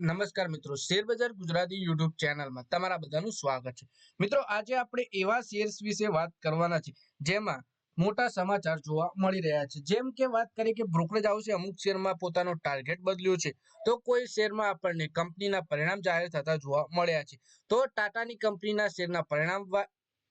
નમસ્કાર મિત્રો, શેરબજાર ગુજરાતી યુટ્યુબ ચેનલમાં તમારા બધાનું સ્વાગત છે. મિત્રો, આજે આપણે એવા શેર્સ વિશે વાત કરવાના છે, જેમાં મોટા સમાચાર જોવા મળી રહ્યા છે. જેમ કે વાત કરીએ કે બ્રોકરેજ હાઉસે અમુક શેરમાં પોતાનો ટાર્ગેટ બદલ્યો છે, તો કોઈ શેરમાં આપણને કંપનીના પરિણામ જાહેર થતા જોવા મળ્યા છે. તો ટાટાની કંપનીના શેરના પરિણામ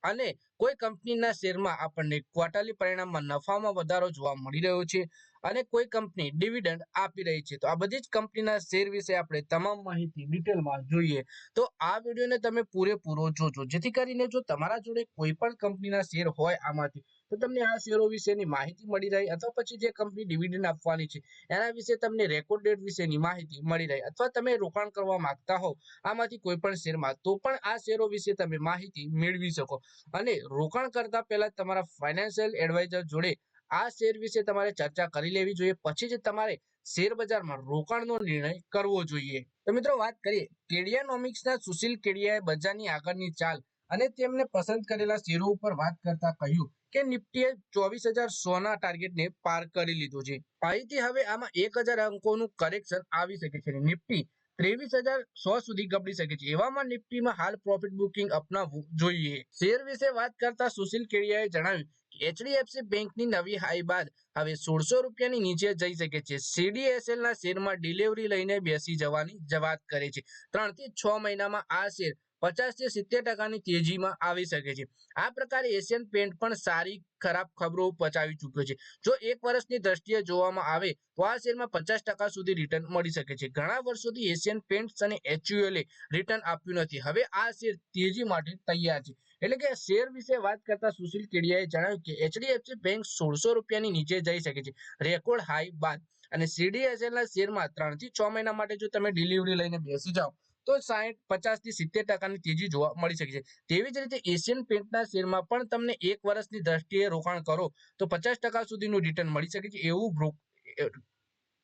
અને કોઈ કંપનીના શેરમાં આપણને ક્વાર્ટરલી પરિણામમાં નફામાં વધારો જોવા મળી રહ્યો છે. અને કોઈ કંપની ડિવિડન્ડ આપી રહી છે. તો આ બધી જ કંપનીના શેર વિશે આપણે તમામ માહિતી ડિટેલમાં જોઈએ. તો આ વિડીયોને તમે પૂરેપૂરો જોજો. જેથી કરીને જો તમારા જોડે કોઈ પણ કંપનીના શેર હોય આમાંથી, તો તમને આ શેરો વિશેની માહિતી મળી રહે અથવા પછી જે કંપની ડિવિડન્ડ આપવાની છે, એના વિશે તમને રેકોર્ડ ડેટ વિશેની માહિતી મળી રહે અથવા તમે રોકાણ કરવા માંગતા હોવ આમાંથી કોઈ પણ શેરમાં, તો પણ આ શેરો વિશે તમે માહિતી મેળવી શકો. અને રોકાણ કરતા પહેલા તમારા ફાઇનાન્શિયલ એડવાઇઝર જોડે આ શેર વિશે તમારે ચર્ચા કરી લેવી જોઈએ. પછી જ તમારે શેર બજારમાં રોકાણનો નિર્ણય કરવો જોઈએ. તો મિત્રો વાત કરીએ. કેડિયાનોમિક્સના સુશીલ કેડિયાએ બજારની આગળની ચાલ અને તેમને પસંદ કરેલા શેરો ઉપર વાત કરતા કહ્યું કે નિફ્ટીએ ચોવીસ હજાર સોના ટાર્ગેટને પાર કરી લીધો છે. અહીંથી હવે આમાં એક હજાર અંકોનું કરેક્શન આવી શકે છે નિફ્ટી ત્રેવીસ હજાર સો સુધી ગબડી શકે છે. એવામાં નિફ્ટીમાં હાલ પ્રોફિટ બુકિંગ અપનાવવું જોઈએ. શેર વિશે વાત કરતા સુશીલ કેડિયાએ જણાવ્યું એચડીએફસી બેંકની નવી હાઈ બાદ હવે સોળસો રૂપિયાની નીચે જઈ શકે છે. સીડીએસએલના શેરમાં ડિલિવરી લઈને બેસી જવાની જવાબ કરે છે. ત્રણથી છ મહિનામાં આ શેર પચાસથી સિત્તેર ટકાની તેજીમાં આવી શકે છે. આ પ્રકારે એશિયન પેન્ટ પણ સારી ખરાબ ખબરો પચાવી ચૂક્યો છે. જો એક વર્ષની દ્રષ્ટિએ જોવામાં આવે તો આ શેરમાં પચાસ ટકા સુધી રિટર્ન મળી શકે છે. ઘણા વર્ષોથી એશિયન પેન્ટ્સ અને એચયુએલએ રિટર્ન આપ્યું નથી. હવે આ શેર તેજી માટે તૈયાર છે. એટલે કે શેર વિશે વાત કરતા સુશીલ કેડિયાએ જણાવ્યું કે એચડીએફસી બેંક સોળસો રૂપિયાની નીચે જઈ શકે છે. રેકોર્ડ હાઈ બાદ અને સીડીએસએલના શેરમાં ત્રણથી છ મહિના માટે જો તમે ડિલિવરી લઈને બેસી જાઓ, તો સાહીઠ પચાસથી સિત્તેર ટકાની તેજી જોવા મળી શકે છે. તેવી જ રીતે એશિયન પેન્ટના શેરમાં પણ તમને એક વર્ષની દ્રષ્ટિએ રોકાણ કરો, તો પચાસ ટકા સુધીનું રિટર્ન મળી શકે છે. એવું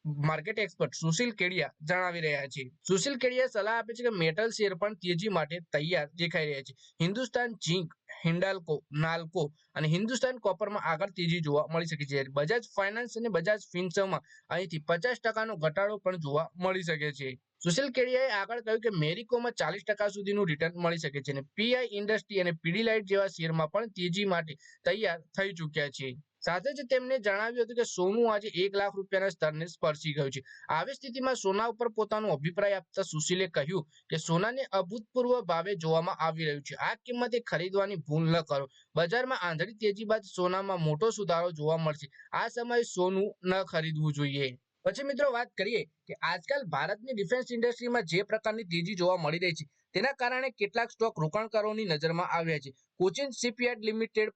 માર્કેટ એક્સપર્ટ સુશીલ કેડિયા જણાવી રહ્યા છે. સુશીલ કેડિયા સલાહ આપે છે કે મેટલ શેર પણ તેજી માટે તૈયાર દેખાઈ રહ્યા છે. હિન્દુસ્તાન ઝીંક, હિન્ડાલ્કો, નાલ્કો અને હિન્દુસ્તાન કોપરમાં આગળ તેજી જોવા મળી શકે છે. બજાજ ફાઇનાન્સ અને બજાજ ફિન્સમાં અહીંથી પચાસ ટકાનો ઘટાડો પણ જોવા મળી શકે છે. સુશીલ કેડિયાએ આગળ કહ્યું કે મેરિકોમાં ચાલીસ ટકા સુધીનું રિટર્ન મળી શકે છે અને પીઆઈ ઇન્ડસ્ટ્રી અને પીડીલાઇટ જેવા શેરમાં પણ તેજી માટે તૈયાર થઈ ચૂક્યા છે. સાથે જ તેમણે જણાવ્યું હતું કે સોનું આજે એક લાખ રૂપિયાના સ્તરને સ્પર્શી ગયું છે. આવી સ્થિતિમાં સોના ઉપર પોતાનો અભિપ્રાય આપતા સુશીલે કહ્યું કે સોનાને અભૂતપૂર્વ ભાવે જોવામાં આવી રહ્યું છે. આ કિંમતે ખરીદવાની ભૂલ ન કરો. બજારમાં આંધળી તેજી બાદ સોનામાં મોટો સુધારો જોવા મળશે. આ સમયે સોનું ન ખરીદવું જોઈએ. પછી મિત્રો વાત કરીએ કે આજકાલ ભારતની ડિફેન્સ ઇન્ડસ્ટ્રીમાં જે પ્રકારની તેજી જોવા મળી રહી છે, તેના કારણે કેટલાક સ્ટોક રોકાણકારોની નજરમાં આવ્યા છે. કોચિન શિપયાર્ડ લિમિટેડ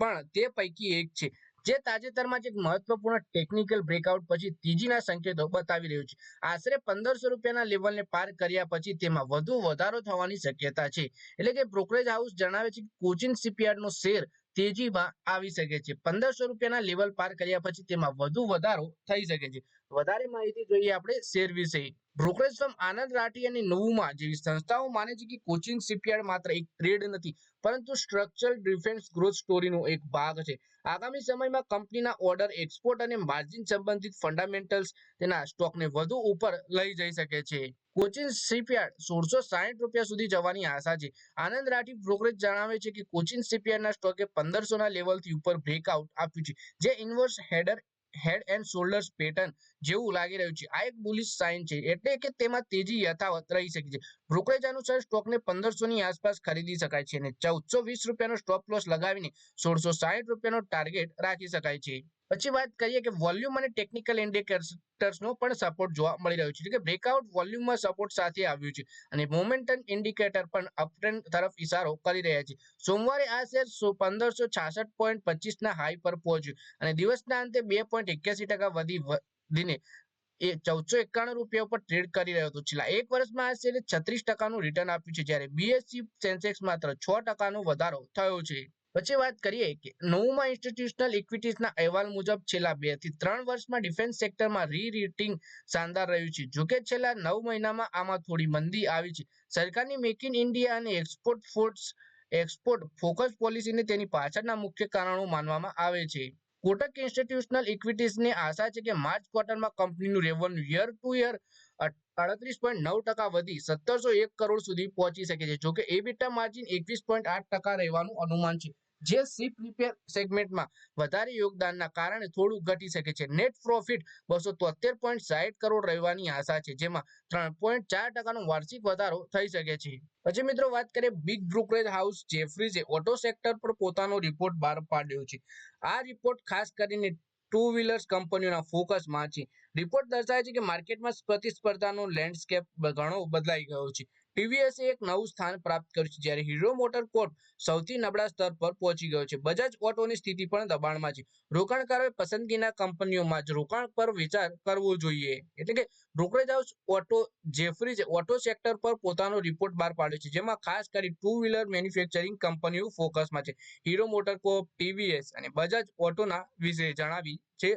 પણ તે પૈકી એક છે. જે તાજેતરમાં જ એક મહત્વપૂર્ણ ટેકનિકલ બ્રેકઆઉટ પછી તેજીના સંકેતો બતાવી રહ્યું છે. આશરે પંદરસો રૂપિયાના લેવલને પાર કર્યા પછી તેમાં વધુ વધારો થવાની શક્યતા છે. એટલે કે બ્રોકરેજ હાઉસ જણાવે છે કે કોચિન શિપયાર્ડનો શેર તેજીમાં આવી શકે છે. પંદરસો રૂપિયાના લેવલ પાર કર્યા પછી તેમાં વધુ વધારો થઈ શકે છે. વધારે માહિતી જોઈએ આપણે શેર વિશે. બ્રોકરેજ ફર્મ આનંદ રાઠી અને નવુમા જેવી સંસ્થાઓ માને છે કે કોચિંગ શિપયાર્ડ માત્ર એક ટ્રેડ નથી, પરંતુ સ્ટ્રક્ચરલ ડિફેન્સ ગ્રોથ સ્ટોરીનો એક ભાગ છે. આગામી સમયમાં કંપનીના ઓર્ડર એક્સપોર્ટ અને માર્જિન સંબંધિત ફંડામેન્ટલ્સ તેના સ્ટોકને વધુ ઉપર લઈ જઈ શકે છે. કોચિંગ શિપયાર્ડ સોળસો સાહીઠ રૂપિયા સુધી જવાની આશા છે. આનંદ રાઠી બ્રોકરેજ જણાવે છે કે કોચિંગ શિપયાર્ડના સ્ટોકે પંદરસો ના લેવલથી ઉપર બ્રેકઆઉટ આપ્યું છે, જે inverse header head and shoulders pattern જેવું લાગી રહ્યું છે. આ એક બુલિશ સાઇન છે. એટલે કે તેમાં તેજી યથાવત રહી શકે છે. બ્રોકરેજ અનુસાર સ્ટોકને પંદરસો ની આસપાસ ખરીદી શકાય છે અને ચૌદસો વીસ રૂપિયાનો સ્ટોપ લોસ લગાવીને સોળસો સાહીઠ રૂપિયાનો ટાર્ગેટ રાખી શકાય છે. પછી વાત કરીએ કે વોલ્યુમ અને ટેકનિકલ ઇન્ડિકેટર્સનો પણ સપોર્ટ જોવા મળી રહ્યો છે. એટલે કે બ્રેકઆઉટ વોલ્યુમમાં સપોર્ટ સાથે આવ્યું છે અને મોમેન્ટમ ઇન્ડિકેટર પણ અપટ્રેન્ડ તરફ ઇશારો કરી રહ્યા છે. સોમવારે આ શેર પંદરસો છાસઠ પોઈન્ટ પચીસ ના હાઈ પર પહોંચ્યું અને દિવસના અંતે બે પોઈન્ટ એક્યાસી ટકા વધી વધીને એ ચૌદસો એકાણું રૂપિયા ઉપર ટ્રેડ કરી રહ્યો હતો. છેલ્લા એક વર્ષમાં આ શેરે છત્રીસ ટકાનું રિટર્ન આપ્યું છે જ્યારે બીએસસી સેન્સેક્સ માત્ર છ ટકાનો વધારો થયો છે. પછી વાત કરીએ કે નવમાં ઇન્સ્ટિટ્યુશનલ ઇક્વિટીઝના અહેવાલ મુજબ છેલ્લા બેથી ત્રણ વર્ષમાં ડિફેન્સ સેક્ટરમાં રી રેટિંગ શાનદાર રહ્યું છે. જોકે છેલ્લા નવ મહિનામાં આમાં થોડી મંદી આવી છે. સરકારની મેક ઇન ઇન્ડિયા અને એક્સપોર્ટ ફોર્સ એક્સપોર્ટ ફોકસ પોલિસીને તેની પાછળના મુખ્ય કારણો માનવામાં આવે છે. કોટક ઇન્સ્ટિટ્યુશનલ ઇક્વિટીઝને આશા છે કે માર્ચ ક્વાર્ટરમાં કંપનીનું રેવન્યુ યર ટુ યર અડત્રીસ પોઈન્ટ નવ ટકા વધી સત્તરસો એક કરોડ સુધી પહોંચી શકે છે. જોકે એબીટા માર્જિન એકવીસ પોઈન્ટ આઠ ટકા રહેવાનું અનુમાન છે. જે શિપ રિપેર સેગમેન્ટમાં વધારે યોગદાનના કારણે થોડું ઘટી શકે છે. નેટ પ્રોફિટ બસો તોતેર પોઈન્ટ સાહીઠ કરોડ રહેવાની આશા છે, જેમાં ત્રણ પોઈન્ટ ચાર ટકાનો વાર્ષિક વધારો થઈ શકે છે. પછી મિત્રો વાત કરીએ બિગ બ્રોકરેજ હાઉસ જેફરીઝે ઓટો સેક્ટર પર પોતાનો રિપોર્ટ બહાર પાડ્યો છે. આ રિપોર્ટ ખાસ કરીને ટુ વ્હીલર્સ કંપનીઓના ફોકસમાં છે. રિપોર્ટ દર્શાવે છે કે માર્કેટમાં પ્રતિસ્પર્ધાનો લેન્ડસ્કેપ ઘણો બદલાઈ ગયો છે. ટીવીએસે એક નવું સ્થાન પ્રાપ્ત કર્યું છે, જ્યારે હીરો મોટર કોર્પ સૌથી નબળા સ્તર પર પહોંચી ગયો છે. બજાજ ઓટોની સ્થિતિ પણ દબાણમાં છે. રોકાણકારોએ પસંદગીના કંપનીઓમાં જ રોકાણ પર વિચાર કરવો જોઈએ. એટલે કે બ્રોકરેજ હાઉસ ઓટો, જેફરીઝે ઓટો સેક્ટર પર પોતાનો રિપોર્ટ બહાર પાડ્યો છે, જેમાં ખાસ કરી ટુ વ્હીલર મેન્યુફેક્ચરિંગ કંપનીઓ ફોકસમાં છે. હીરો મોટર કોર્પ ટીવીએસ અને બજાજ ઓટોના વિશે જણાવી છે,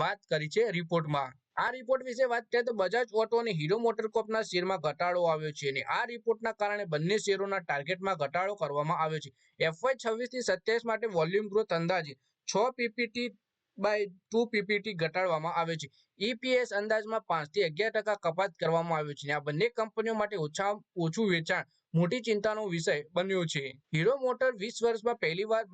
વાત કરી છે રિપોર્ટમાં આ રિપોર્ટ વિશે વાત કરીએ તો બજાજ ઓટો અને હીરો મોટર કોર્પના શેરમાં ઘટાડો આવ્યો છે અને આ રિપોર્ટના કારણે બંને શેરોના ટાર્ગેટમાં ઘટાડો કરવામાં આવ્યો છે. એફવાય છવ્વીસથી સત્યાવીસ માટે વોલ્યુમ ગ્રોથ અંદાજે છ પીપીટી બાય ટુ પીપીટી ઘટાડવામાં આવ્યો છે. ઈપીએસ અંદાજમાં પાંચથી અગિયાર ટકા કપાત કરવામાં આવ્યો છે અને આ બંને કંપનીઓ માટે ઓછા, ઓછું વેચાણ મોટી ચિંતાનો વિષય બન્યો છે. હીરો મોટર વીસ વર્ષમાં પહેલીવાર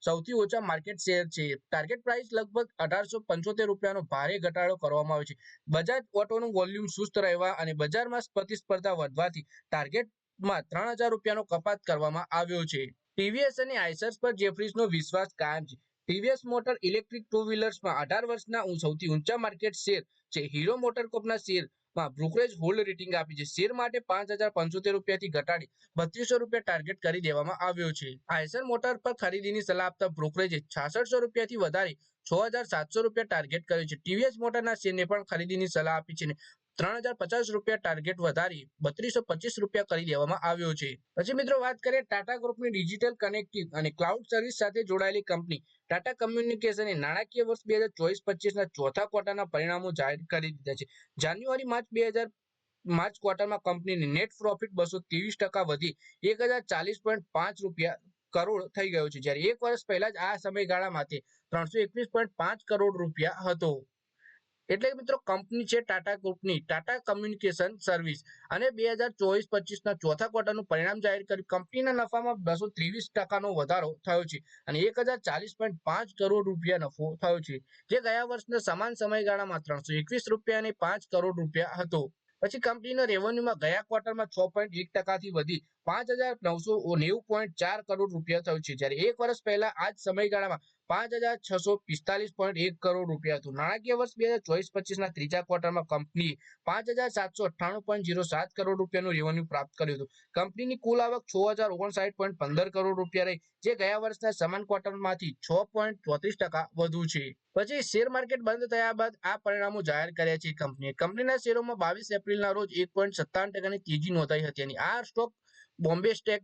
સૌથી ઓછા માર્કેટ શેર છે. ટાર્ગેટ પ્રાઇસ લગભગ અઢારસો પંચોતેર રૂપિયાનો ભારે ઘટાડો કરવામાં આવ્યો છે. બજાજ ઓટોનું વોલ્યુમ સુસ્ત રહેવા અને બજારમાં પ્રતિસ્પર્ધા વધવાથી ટાર્ગેટમાં ત્રણ હજાર રૂપિયાનો કપાત કરવામાં આવ્યો છે. ટીવીએસ અને આઈસર્સ પર જેફરીઝનો વિશ્વાસ કાયમ છે. ટીવીએસ મોટર ઇલેક્ટ્રિક ટુ વ્હીલર્સમાં અઢાર વર્ષના સૌથી ઊંચા માર્કેટ શેર છે. હીરો મોટર કોર્પના શેરમાં બ્રોકરેજ હોલ્ડ રેટિંગ આપી છે. શેર માટે પાંચ હજાર પંચોતેર રૂપિયાથી ઘટાડી બત્રીસો રૂપિયા ટાર્ગેટ કરી દેવામાં આવ્યો છે. આઈસર મોટર પર ખરીદીની સલાહ આપતા બ્રોકરેજે છાસઠસો રૂપિયાથી વધારી છ હજાર સાતસો રૂપિયા ટાર્ગેટ કર્યું છે. ટીવીએસ મોટરના શેરને પણ ખરીદીની સલાહ આપી છે ત્રણ હજાર પચાસ રૂપિયા ટાર્ગેટ વધારી બત્રીસો પચીસ રૂપિયા કરી દેવામાં આવ્યો છે. પછી મિત્રો વાત કરીએ ટાટા ગ્રુપની ડિજિટલ કનેક્ટિવ અને ક્લાઉડ સર્વિસ સાથે જોડાયેલી કંપની ટાટા કમ્યુનિકેશને નાણાકીય વર્ષ બે હજાર ચોવીસ પચીસના ચોથા ક્વાર્ટરના પરિણામો જાહેર કરી દીધા છે. જાન્યુઆરી, માર્ચ બે હજાર, માર્ચ ક્વાર્ટરમાં કંપનીની નેટ પ્રોફિટ બસો ત્રેવીસ ટકા વધી એક હજાર ચાલીસ પોઈન્ટ પાંચ રૂપિયા કરોડ થઈ ગયો છે. જ્યારે એક વર્ષ પહેલા જ આ સમયગાળામાંથી ત્રણસો એકવીસ પોઈન્ટ પાંચ કરોડ રૂપિયા હતો. એટલે મિત્રો કંપની છે ટાટા ગ્રુપની ટાટા કમ્યુનિકેશન સર્વિસ અને બે હજાર ચોવીસ પચીસના ચોથા ક્વાર્ટરનું પરિણામ જાહેર કર્યું. કંપનીના નફામાં બસો ત્રેવીસ ટકાનો વધારો થયો છે અને એક હજાર ચાલીસ પોઈન્ટ પાંચ કરોડ રૂપિયા નફો થયો છે, જે ગયા વર્ષના સમાન સમયગાળામાં ત્રણસો એકવીસ રૂપિયા અને પાંચ કરોડ રૂપિયા હતો. પછી કંપનીના રેવન્યુમાં ગયા ક્વાર્ટરમાં છ પોઈન્ટ એક ટકાથી વધી પાંચ હજાર નવસો નેવું પોઈન્ટ ચાર કરોડ રૂપિયા થયું છે. જ્યારે એક વર્ષ પહેલા આ જ સમયગાળામાં પાંચ હજાર છસો પિસ્તાલીસ પોઈન્ટ એક કરોડ રૂપિયા હતું. નાણાકીય વર્ષ બે હજાર ચોવીસ પચીસના ત્રીજા ક્વાર્ટરમાં કંપની પાંચ હજાર સાતસો અઠ્ઠાણું પોઈન્ટ ઝીરો સાત કરોડ રૂપિયાનું રેવન્યુ પ્રાપ્ત કર્યું હતું. કંપનીની કુલ આવક છ હજાર ઓગણસાઠ પોઈન્ટ પંદર કરોડ રૂપિયા રહી, જે ગયા વર્ષના સમાન ક્વાર્ટરમાંથી છ પોઈન્ટ ચોત્રીસ ટકા વધુ છે. પછી શેર માર્કેટ બંધ થયા બાદ આ પરિણામો જાહેર કર્યા છે કંપનીએ. કંપનીના શેરોમાં બાવીસ એપ્રિલના રોજ એક પોઈન્ટ સત્તાવન ટકાની તેજી નોંધાઈ હતી અને આ સ્ટોક બોમ્બે સ્ટેક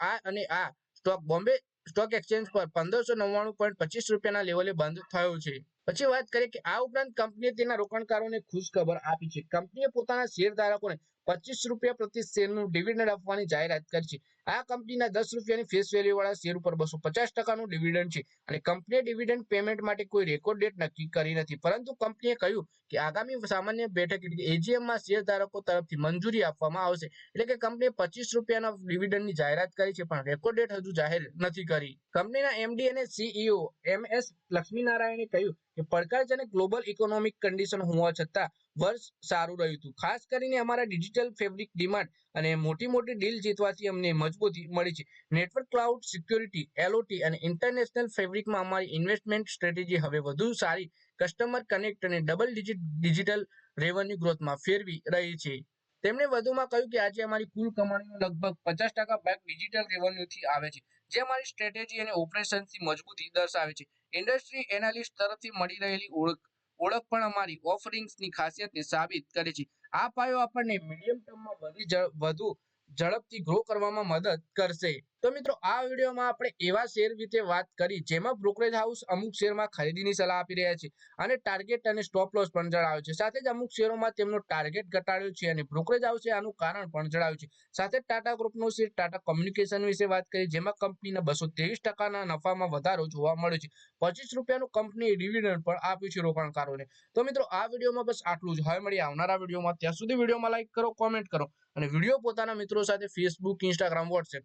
આ અને આ સ્ટોક બોમ્બે સ્ટોક એક્સચેન્જ પર પંદરસો નવ્વાણું પોઈન્ટ પચીસ રૂપિયાના લેવલે બંધ થયો છે. પછી વાત કરીએ કે આ ઉપરાંત કંપનીએ તેના રોકાણકારોને ખુશ ખબર આપી છે. કંપનીએ પોતાના શેરધારકોને પચીસ રૂપિયા પ્રતિ શેરનું ડિવિડન્ડ આપવાની જાહેરાત કરી છે. આ કંપનીના દસ રૂપિયાની ફેસ વેલ્યુ વાળા શેર ઉપર બસો પચાસ ટકાનું ડિવિડન્ડ છે. અને કંપનીએ ડિવિડન્ડ પેમેન્ટ માટે કોઈ રેકોર્ડ ડેટ નક્કી કરી નથી. પરંતુ કંપનીએ કહ્યું કે આગામી સામાન્ય બેઠક એટલે એજીએમમાં શેરધારકો તરફથી મંજૂરી આપવામાં આવશે. એટલે કે કંપનીએ પચીસ રૂપિયાના ડિવિડન્ડની જાહેરાત કરી છે, પણ રેકોર્ડ ડેટ હજુ જાહેર નથી કરી. કંપનીના એમડી અને સીઈઓ એમ એસ લક્ષ્મીનારાયણે કહ્યું કે પડકારજનક ગ્લોબલ ઇકોનોમિક કન્ડિશન હોવા છતાં વર્ષ સારું રહ્યું હતું. ખાસ કરીને અમારા ડિજિટલ ફેબ્રિક ડિમાન્ડ અને મોટી મોટી ડીલ જીતવાથી અમને મજબૂતી મળી છે. નેટવર્ક ક્લાઉડ સિક્યોરિટી એલઓટી અને ઇન્ટરનેશનલ ફેબ્રિકમાં અમારી ઇન્વેસ્ટમેન્ટ સ્ટ્રેટેજી હવે વધુ સારી. કસ્ટમર કનેક્ટ અને ડબલ ડિજિટ ડિજિટલ રેવન્યુ ગ્રોથમાં ફેરવી રહી છે. તેમણે વધુમાં કહ્યું કે આજે અમારી કુલ કમાણીનો લગભગ પચાસ ટકા ભાગ ડિજિટલ રેવન્યુથી આવે છે, જે અમારી સ્ટ્રેટેજી અને ઓપરેશન્સની મજબૂતી દર્શાવે છે. ઇન્ડસ્ટ્રી એનાલિસ્ટ તરફથી મળી રહેલી ઓળખ ઓળખ પણ અમારી ઓફરિંગ્સની ખાસિયતને સાબિત કરે છે. આ પાયો આપણને મીડિયમ ટર્મમાં વધી ઝડપથી ગ્રો કરવામાં મદદ કરશે. તો મિત્રો, આ વિડીયોમાં આપણે એવા શેર વિશે વાત કરી જેમાં બ્રોકરેજ હાઉસ અમુક શેરમાં ખરીદીની સલાહ આપી રહ્યા છે અને ટાર્ગેટ અને સ્ટોપ લોસ પણ જણાવ્યો છે. સાથે જ અમુક શેરોમાં તેમનો ટાર્ગેટ ઘટાડ્યો છે અને બ્રોકરેજ હાઉસે આનું કારણ પણ જણાવ્યું છે. સાથે ટાટા ગ્રુપનો શેર ટાટા કોમ્યુનિકેશન વિશે વાત કરી જેમાં કંપનીના બસો ત્રેવીસ ટકાના નફામાં વધારો જોવા મળ્યો છે. પચીસ રૂપિયાનું કંપનીએ ડિવિડન્ડ પણ આપ્યું છે રોકાણકારોને. તો મિત્રો, આ વિડીયોમાં બસ આટલું જ. હવે મળીએ આવનારા વિડીયોમાં. ત્યાં સુધી વિડીયોમાં લાઇક કરો કોમેન્ટ કરો અને વીડિયો પોતાના મિત્રો સાથે ફેસબુક ઇન્સ્ટાગ્રામ વોટ્સએપ